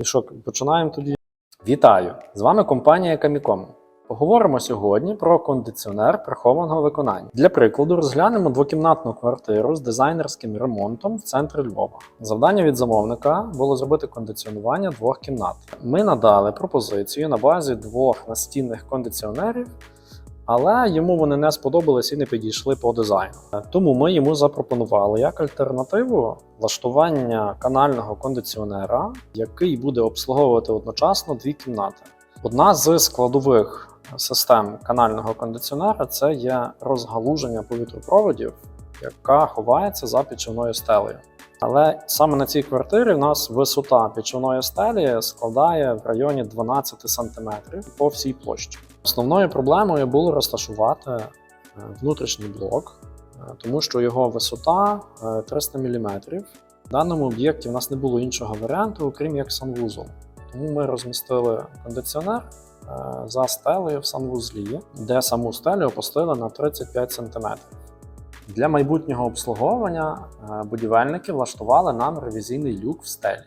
І що, починаємо тоді? Вітаю! З вами компанія Каміком. Поговоримо сьогодні про кондиціонер прихованого виконання. Для прикладу, розглянемо двокімнатну квартиру з дизайнерським ремонтом в центрі Львова. Завдання від замовника було зробити кондиціонування двох кімнат. Ми надали пропозицію на базі двох настінних кондиціонерів, але йому вони не сподобались і не підійшли по дизайну. Тому ми йому запропонували як альтернативу влаштування канального кондиціонера, який буде обслуговувати одночасно дві кімнати. Одна з складових систем канального кондиціонера це є розгалуження повітропроводів, яка ховається за пічовною стелею. Але саме на цій квартирі в нас висота пічовної стелі складає в районі 12 см по всій площі. Основною проблемою було розташувати е, внутрішній блок, е, тому що його висота е, 300 мм. В даному об'єкті в нас не було іншого варіанту, окрім як санвузол. Тому ми розмістили кондиціонер е, за стелею в санвузлі, де саму стелю опустили на 35 см. Для майбутнього обслуговування е, будівельники влаштували нам ревізійний люк в стелі.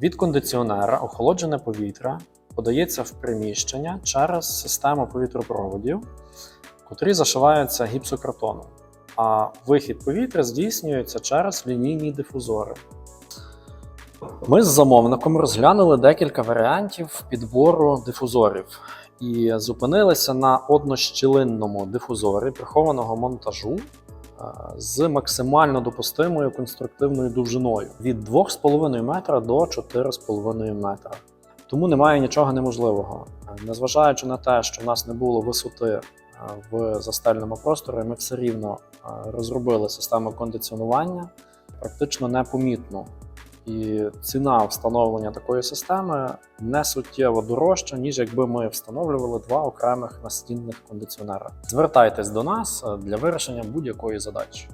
Від кондиціонера охолоджене повітря подається в приміщення через систему повітропроводів, котрі зашиваються гіпсокартоном, а вихід повітря здійснюється через лінійні дифузори. Ми з замовником розглянули декілька варіантів підбору дифузорів і зупинилися на однощілинному дифузорі прихованого монтажу з максимально допустимою конструктивною довжиною від 2,5 метра до 4,5 метра. Тому немає нічого неможливого. Е, Незважаючи на те, що в нас не було висоти е, в застельному просторі, ми все рівно е, розробили систему кондиціонування практично непомітну. І ціна встановлення такої системи не суттєво дорожча, ніж якби ми встановлювали два окремих настінних кондиціонера. Звертайтесь до нас е, для вирішення будь-якої задачі.